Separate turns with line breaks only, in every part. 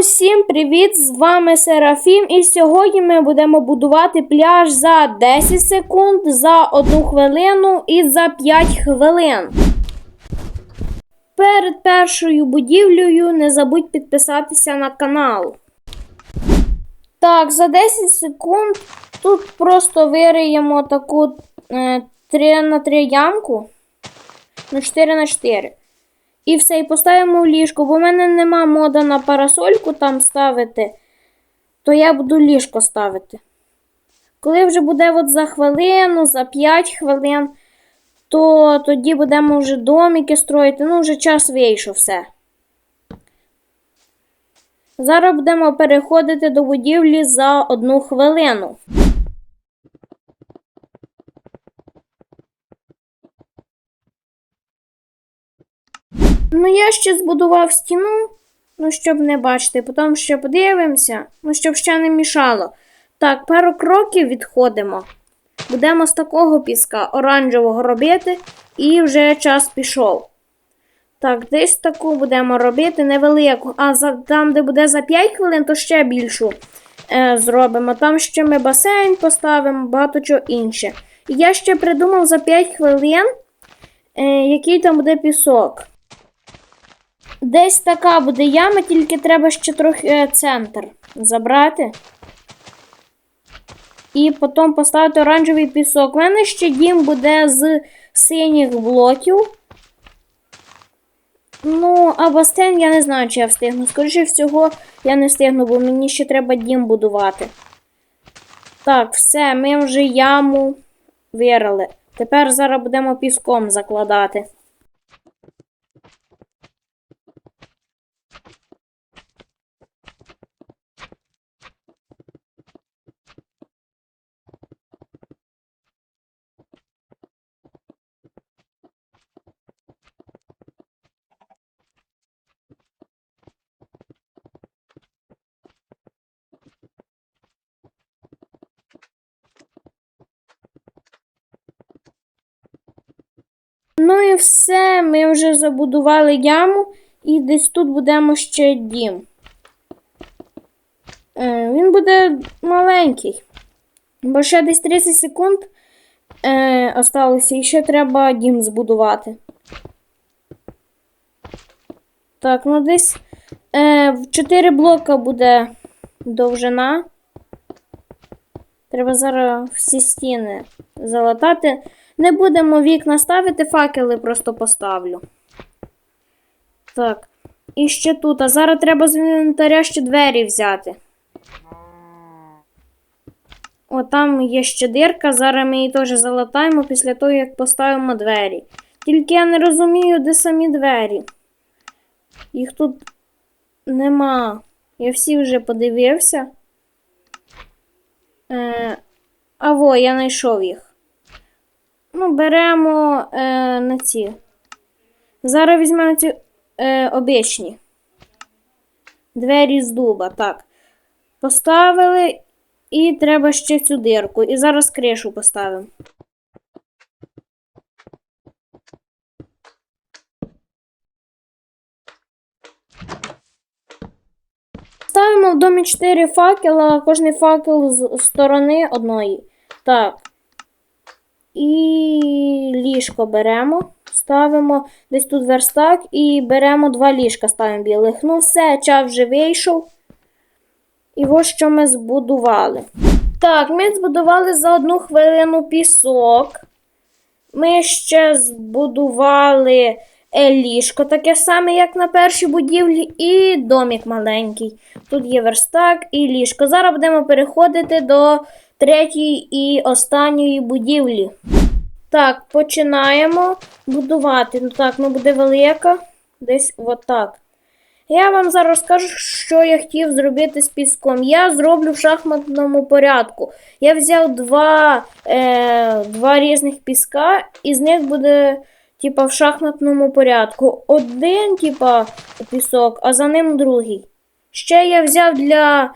Усім привіт! З вами Серафім, і сьогодні ми будемо будувати пляж за 10 секунд, за 1 хвилину і за 5 хвилин. Перед першою будівлею не забудь підписатися на канал. Так, за 10 секунд тут просто вириємо таку е, 3 на 3 ямку. Ну, 4 на 4. І все, і поставимо в ліжко, бо в мене нема мода на парасольку там ставити, то я буду ліжко ставити. Коли вже буде от за хвилину, за 5 хвилин, то тоді будемо вже домики строїти. Ну, вже час вийшов все. Зараз будемо переходити до будівлі за одну хвилину. Ну, я ще збудував стіну, ну, щоб не бачити, потім ще подивимося, ну, щоб ще не мішало. Так, пару кроків відходимо. Будемо з такого піска оранжевого робити, і вже час пішов. Так, десь таку будемо робити невелику. А за, там, де буде за 5 хвилин, то ще більшу е, зробимо. Там ще ми басейн поставимо, багато чого інше. І я ще придумав за 5 хвилин, е, який там буде пісок. Десь така буде яма, тільки треба ще трохи е, центр забрати. І потім поставити оранжевий пісок. У мене ще дім буде з синіх блоків. Ну, а басейн я не знаю, чи я встигну. Скоріше всього, я не встигну, бо мені ще треба дім будувати. Так, все, ми вже яму вирили. Тепер зараз будемо піском закладати. Ну і все, ми вже забудували яму і десь тут будемо ще дім. Е, він буде маленький. Бо ще десь 30 секунд е, осталося, і ще треба дім збудувати. Так, ну десь е, в 4 блока буде довжина. Треба зараз всі стіни залатати. Не будемо вікна ставити, факели просто поставлю. Так. І ще тут. А зараз треба з інвентаря ще двері взяти. О, там є ще дирка, зараз ми її теж залатаємо після того, як поставимо двері. Тільки я не розумію, де самі двері. Їх тут нема. Я всі вже подивився. Е, а во, я знайшов їх. Ну, беремо е, на ці. Зараз візьмемо ці е, обічні. Двері з дуба. Так. Поставили. І треба ще цю дирку. І зараз кришу поставимо. Ставимо в домі 4 факела, кожний факел з сторони одної. Так. І ліжко беремо, ставимо десь тут верстак і беремо два ліжка, ставимо білих. Ну, все, час вже вийшов. І ось що ми збудували. Так, ми збудували за одну хвилину пісок. Ми ще збудували е, ліжко, таке саме, як на першій будівлі, і домик маленький. Тут є верстак і ліжко. Зараз будемо переходити до третьої і останньої будівлі. Так, починаємо будувати. Ну так, ну буде велика. Десь отак. Я вам зараз скажу, що я хотів зробити з піском. Я зроблю в шахматному порядку. Я взяв два е, два різних піска, і з них буде типа, в шахматному порядку. Один, типа, пісок, а за ним другий. Ще я взяв для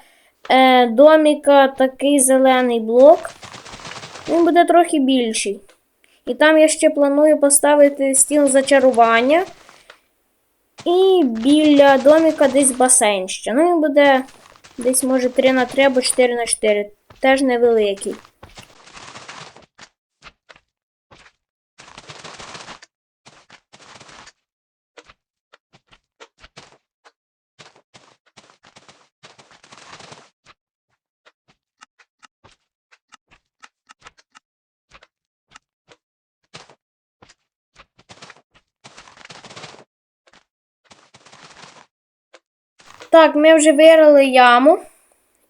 е, доміка такий зелений блок. Він буде трохи більший. І там я ще планую поставити стіл зачарування. І біля доміка десь басейн ще. Ну, він буде десь, може, 3 на 3 або 4 на 4. Теж невеликий. Так, ми вже вирили яму.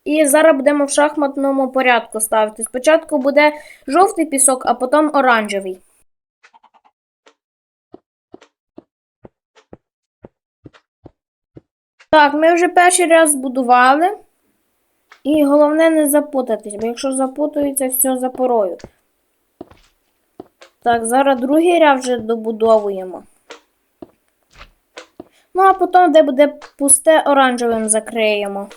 І зараз будемо в шахматному порядку ставити. Спочатку буде жовтий пісок, а потім оранжевий. Так, ми вже перший раз збудували. І головне не запутатись, бо якщо запутаються, все запорою. Так, зараз другий ряд вже добудовуємо. Ну, а потім, де буде пусте, оранжевим закриємо.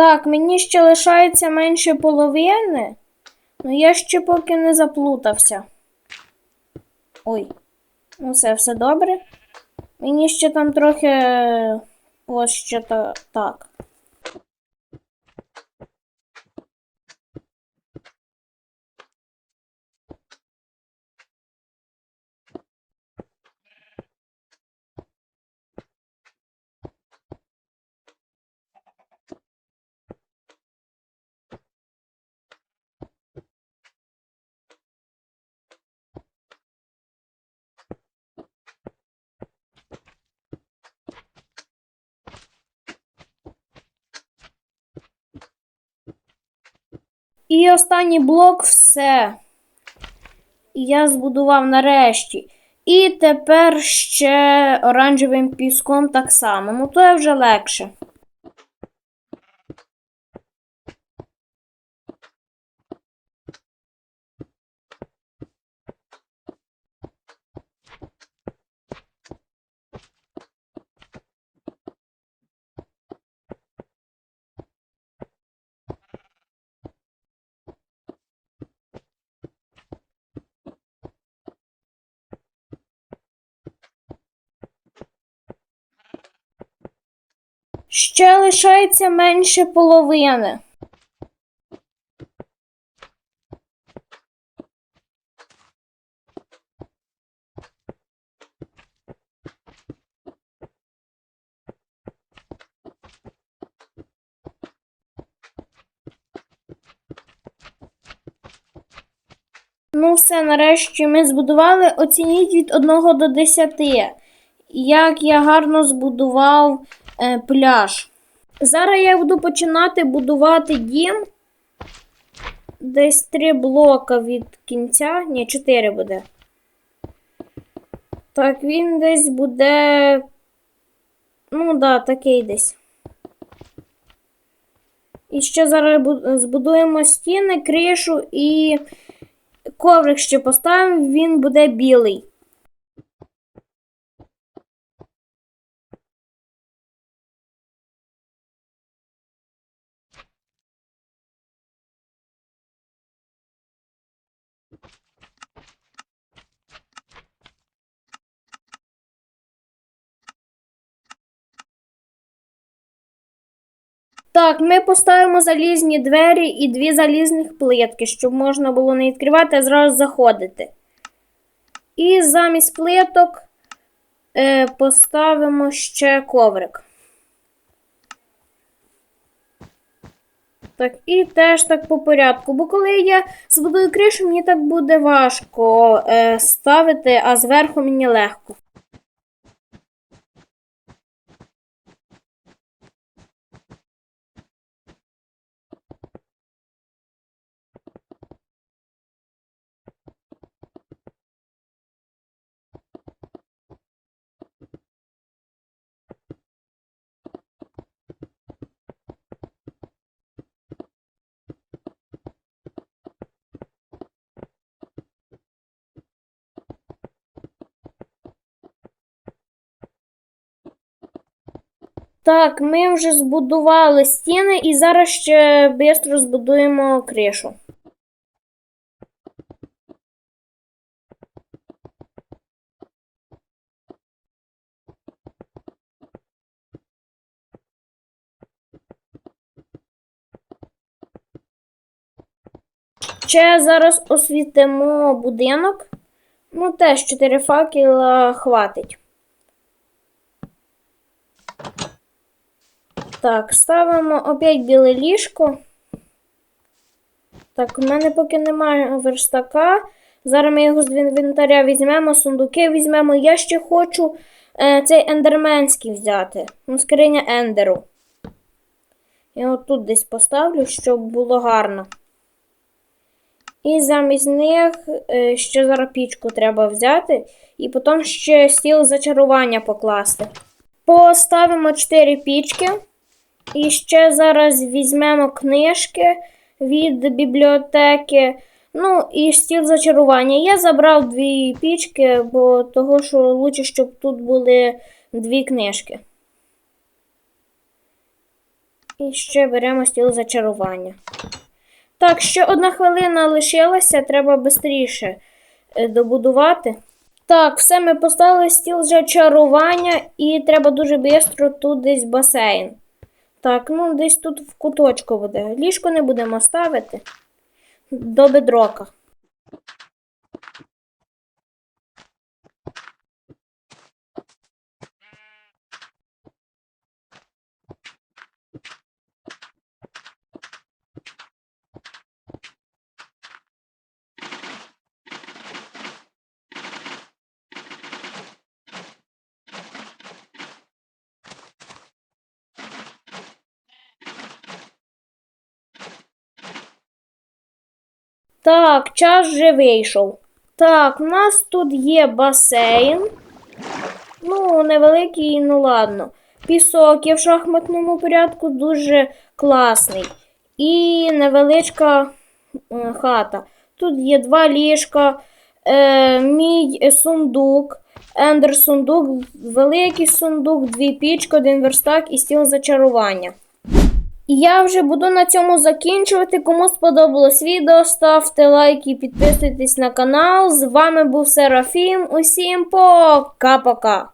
Так, мені ще лишається менше половини. але я ще поки не заплутався. Ой, ну все, все добре. Мені ще там трохи ось ще та, так. І останній блок все. Я збудував нарешті. І тепер ще оранжевим піском так само. Ну то я вже легше. Ще лишається менше половини. Ну, все, нарешті ми збудували. Оцініть від 1 до 10. Як я гарно збудував пляж. Зараз я буду починати будувати дім. Десь три блока від кінця. Ні, 4 буде. Так, він десь буде. Ну, да, такий десь. І ще зараз збудуємо стіни, кришу і коврик ще поставимо, він буде білий. Так, ми поставимо залізні двері і дві залізних плитки, щоб можна було не відкривати, а зразу заходити. І замість плиток е, поставимо ще коврик. Так, і теж так по порядку. Бо коли я збудую кришу, мені так буде важко е, ставити, а зверху мені легко. Так, ми вже збудували стіни і зараз ще швидко збудуємо кришу. Ще зараз освітимо будинок. Ну, теж 4 факела хватить. Так, ставимо опять біле ліжко. Так, у мене поки немає верстака. Зараз ми його з інвентаря візьмемо, сундуки візьмемо. Я ще хочу е, цей ендерменський взяти. Ну, скриня ендеру. Я отут десь поставлю, щоб було гарно. І замість них е, ще зараз пічку треба взяти. І потім ще стіл зачарування покласти. Поставимо 4 пічки. І ще зараз візьмемо книжки від бібліотеки. Ну, і стіл зачарування. Я забрав дві пічки, бо того, що лучше, щоб тут були дві книжки. І ще беремо стіл зачарування. Так, ще одна хвилина лишилася, треба швидше добудувати. Так, все, ми поставили стіл зачарування і треба дуже швидко тут десь басейн. Так, ну десь тут в куточку буде. Ліжко не будемо ставити до бедрока. Так, час вже вийшов. Так, у нас тут є басейн. Ну, невеликий, ну ладно. Пісок є в шахматному порядку дуже класний. І невеличка е, хата. Тут є два ліжка, е, мій сундук, ендер сундук, великий сундук, дві пічки, один верстак і стіл зачарування. І я вже буду на цьому закінчувати. Кому сподобалось відео, ставте лайки, підписуйтесь на канал. З вами був Серафім. Усім пока-пока!